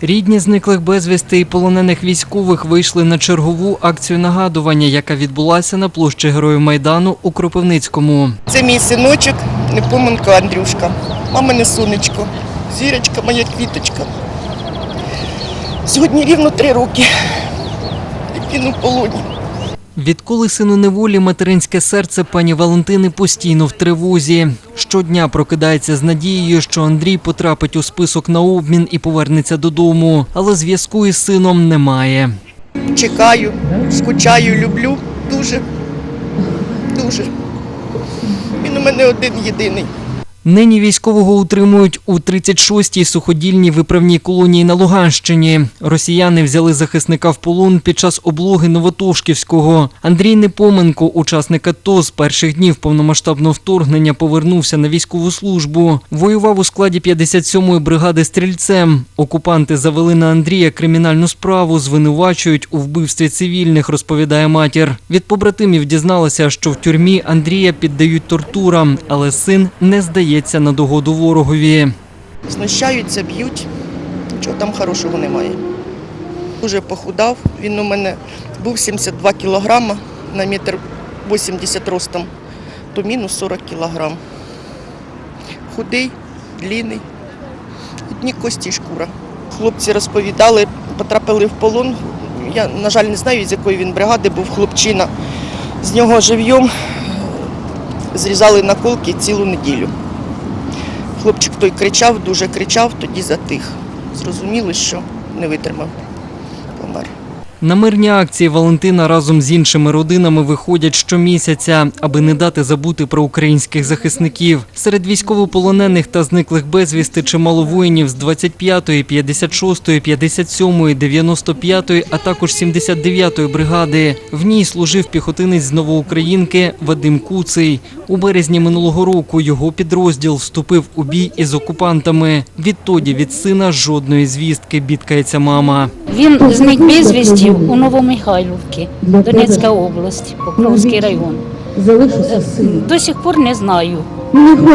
Рідні зниклих безвісти і полонених військових вийшли на чергову акцію нагадування, яка відбулася на площі Героїв Майдану у Кропивницькому. Це мій синочок, Непоменко Андрюшка, мамине сонечко, зірочка, моя квіточка. Сьогодні рівно три роки, як він у полоні. Відколи сину неволі материнське серце пані Валентини постійно в тривозі. Щодня прокидається з надією, що Андрій потрапить у список на обмін і повернеться додому, але зв'язку із сином немає. Чекаю, скучаю, люблю дуже, дуже. Він у мене один єдиний. Нині військового утримують у 36-й суходільній виправній колонії на Луганщині. Росіяни взяли захисника в полон під час облоги Новотошківського. Андрій Непоменко, учасник АТО, з перших днів повномасштабного вторгнення повернувся на військову службу. Воював у складі 57-ї бригади стрільцем. Окупанти завели на Андрія кримінальну справу, звинувачують у вбивстві цивільних, розповідає матір. Від побратимів дізналася, що в тюрмі Андрія піддають тортурам, але син не здається на догоду ворогові. Знущаються, б'ють. Нічого там хорошого немає. Дуже похудав. Він у мене був 72 кілограма на метр 80 ростом, то мінус 40 кілограм. Худий, длинний, одні кості і шкура. Хлопці розповідали, потрапили в полон. Я, на жаль, не знаю, з якої він бригади був хлопчина. З нього жив'єм зрізали наколки цілу неділю. Хлопчик той кричав, дуже кричав, тоді затих. Зрозуміло, що не витримав, помер. На мирні акції Валентина разом з іншими родинами виходять щомісяця, аби не дати забути про українських захисників. Серед військовополонених та зниклих безвісти чимало воїнів з 25-ї, 56-ї, 57-ї, 95-ї, а також 79-ї бригади. В ній служив піхотинець з Новоукраїнки Вадим Куций. У березні минулого року його підрозділ вступив у бій із окупантами. Відтоді від сина жодної звістки бідкається мама. Він зник безвісті у Новомихайлівці, Донецька область, Покровський район. До сих пор не знаю,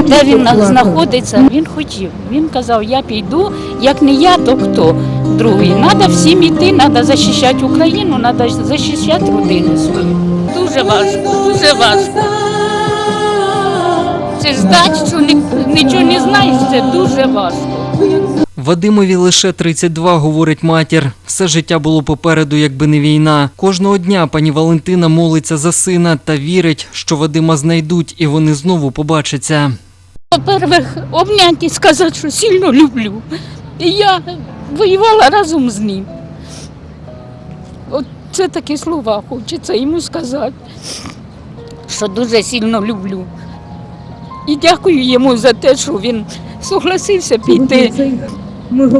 де він знаходиться. Він хотів. Він казав, я піду, як не я, то хто другий. Треба всім йти, треба захищати Україну, треба захищати родину свою. Дуже важко, дуже важко. Це ждать, що нічого не знаєш, це дуже важко. Вадимові лише 32, говорить матір. Все життя було попереду, якби не війна. Кожного дня пані Валентина молиться за сина та вірить, що Вадима знайдуть і вони знову побачаться. По-перше, обняти і сказати, що сильно люблю. І я воювала разом з ним. От це такі слова хочеться йому сказати, що дуже сильно люблю. І дякую йому за те, що він согласився піти,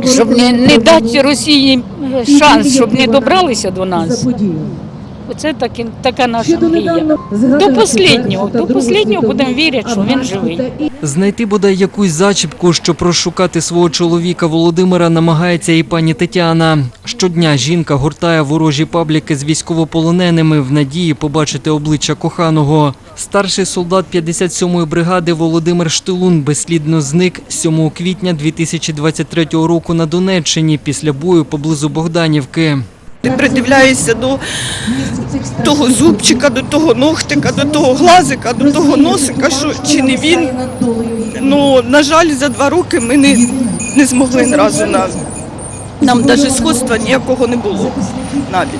щоб не, не дати Росії шанс, щоб не добралися до нас. Оце таки, така наша мрія. До останнього, до останнього будемо вірити, що він живий. Знайти бодай якусь зачіпку, щоб розшукати свого чоловіка Володимира, намагається і пані Тетяна. Щодня жінка гуртає ворожі пабліки з військовополоненими в надії побачити обличчя коханого. Старший солдат 57-ї бригади Володимир Штилун безслідно зник 7 квітня 2023 року на Донеччині після бою поблизу Богданівки. Ти придивляєшся до того зубчика, до того ногтика, до того глазика, до того носика, що чи не він. Ну, на жаль, за два роки ми не, не змогли ні разу на нам навіть сходства ніякого не було навіть.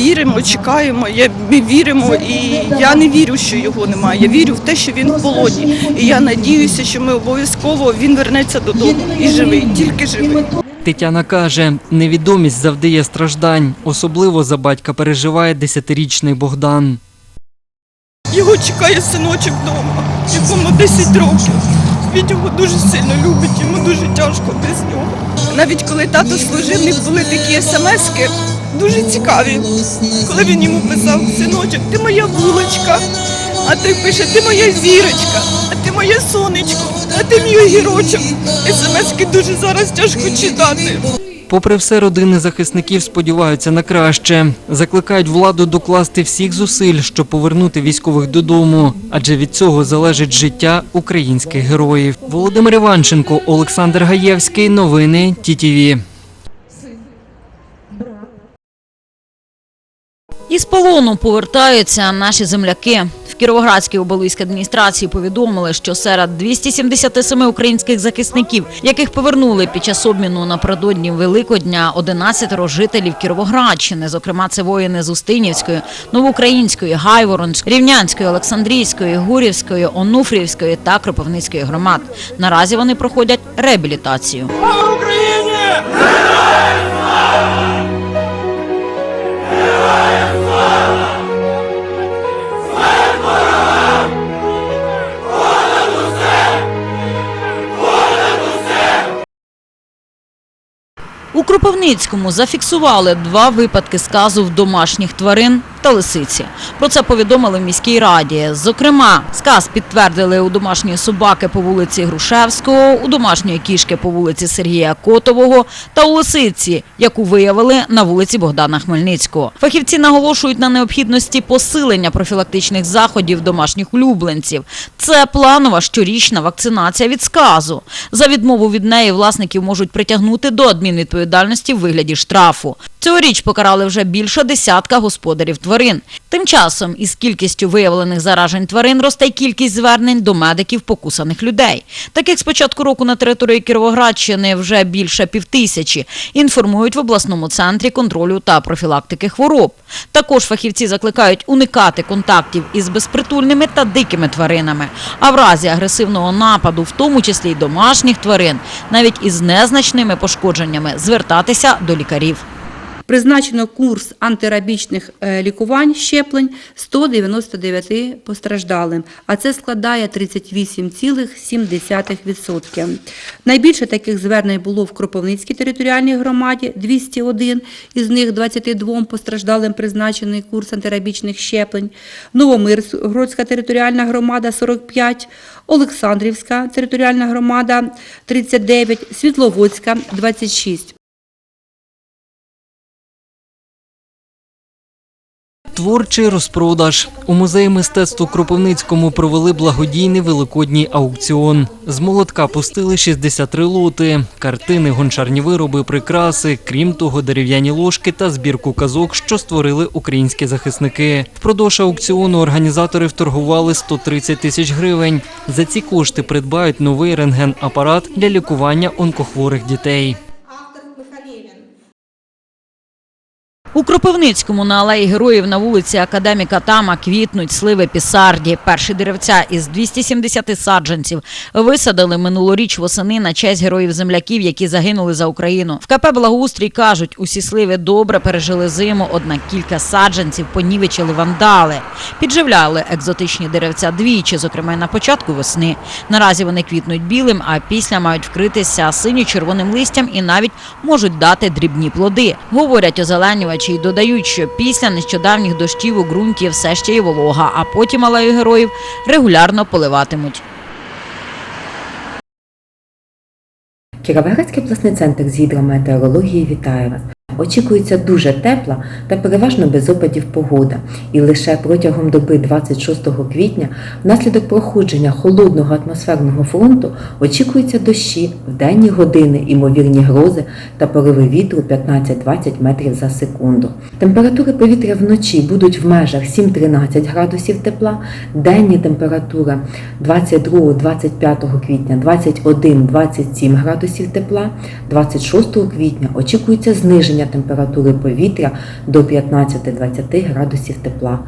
Віримо, чекаємо, я, ми віримо, і я не вірю, що його немає. Я вірю в те, що він в полоні. І я надіюся, що ми обов'язково він вернеться додому і живий, тільки живий. Тетяна каже, невідомість завдає страждань. Особливо за батька переживає 10-річний Богдан. Його чекає синочок вдома, якому 10 років. Він його дуже сильно любить, йому дуже тяжко без нього. Навіть коли тато служив, них були такі смски, дуже цікаві. Коли він йому писав, синочок, ти моя булочка, а той пише, ти моя зірочка, а ти моє сонечко, а ти мій огірочок. Смски дуже зараз тяжко читати. Попри все, родини захисників сподіваються на краще. Закликають владу докласти всіх зусиль, щоб повернути військових додому, адже від цього залежить життя українських героїв. Володимир Іванченко, Олександр Гаєвський. Новини ТІТІВІ. Із полону повертаються наші земляки. В Кіровоградській оболийській адміністрації повідомили, що серед 277 українських захисників, яких повернули під час обміну напередодні Великодня, 11 жителів Кіровоградщини, зокрема це воїни з Устинівської, Новоукраїнської, Гайворонської, Рівнянської, Олександрійської, Гурівської, Онуфрівської та Кропивницької громад. Наразі вони проходять реабілітацію. У Кропивницькому зафіксували два випадки сказу в домашніх тварин та лисиці. Про це повідомили в міській раді. Зокрема, сказ підтвердили у домашньої собаки по вулиці Грушевського, у домашньої кішки по вулиці Сергія Котового та у лисиці, яку виявили на вулиці Богдана Хмельницького. Фахівці наголошують на необхідності посилення профілактичних заходів домашніх улюбленців. Це планова щорічна вакцинація від сказу. За відмову від неї власників можуть притягнути до адмінвідповідальності в вигляді штрафу. Цьогоріч покарали вже більше десятка господарів тварин. Тим часом із кількістю виявлених заражень тварин росте й кількість звернень до медиків покусаних людей. Таких з початку року на території Кіровоградщини вже більше півтисячі. Інформують в обласному центрі контролю та профілактики хвороб. Також фахівці закликають уникати контактів із безпритульними та дикими тваринами. А в разі агресивного нападу, в тому числі й домашніх тварин, навіть із незначними пошкодженнями, звертатися до лікарів. Призначено курс антирабічних е, лікувань щеплень 199 постраждалим, а це складає 38,7%. Найбільше таких звернень було в Кропивницькій територіальній громаді 201, із них 22 постраждалим призначений курс антирабічних щеплень. Новомиргородська територіальна громада 45, Олександрівська територіальна громада 39, Світловодська 26. Творчий розпродаж у музеї мистецтв Кропивницькому провели благодійний великодній аукціон. З молотка пустили 63 лоти, картини, гончарні вироби, прикраси, крім того, дерев'яні ложки та збірку казок, що створили українські захисники. Впродовж аукціону організатори вторгували 130 тисяч гривень. За ці кошти придбають новий рентген-апарат для лікування онкохворих дітей. У Кропивницькому на алеї героїв на вулиці Академіка Тама квітнуть сливи пісарді. Перші деревця із 270 саджанців висадили минулоріч восени на честь героїв-земляків, які загинули за Україну. В КП Благоустрій кажуть, усі сливи добре пережили зиму, однак кілька саджанців понівечили вандали. Підживляли екзотичні деревця двічі, зокрема на початку весни. Наразі вони квітнуть білим, а після мають вкритися синьо-червоним листям і навіть можуть дати дрібні плоди. Говорять озеленювачі і додають, що після нещодавніх дощів у ґрунті все ще є волога, а потім алею героїв регулярно поливатимуть. Кіровоградський обласний центр з гідрометеорології вітає вас. Очікується дуже тепла та переважно без опадів погода. І лише протягом доби 26 квітня, внаслідок проходження холодного атмосферного фронту, очікуються дощі в денні години, імовірні грози та пориви вітру 15-20 метрів за секунду. Температури повітря вночі будуть в межах 7-13 градусів тепла, денні температура 22-25 квітня 21-27 градусів тепла, 26 квітня очікується зниження температури повітря до 15-20 градусів тепла.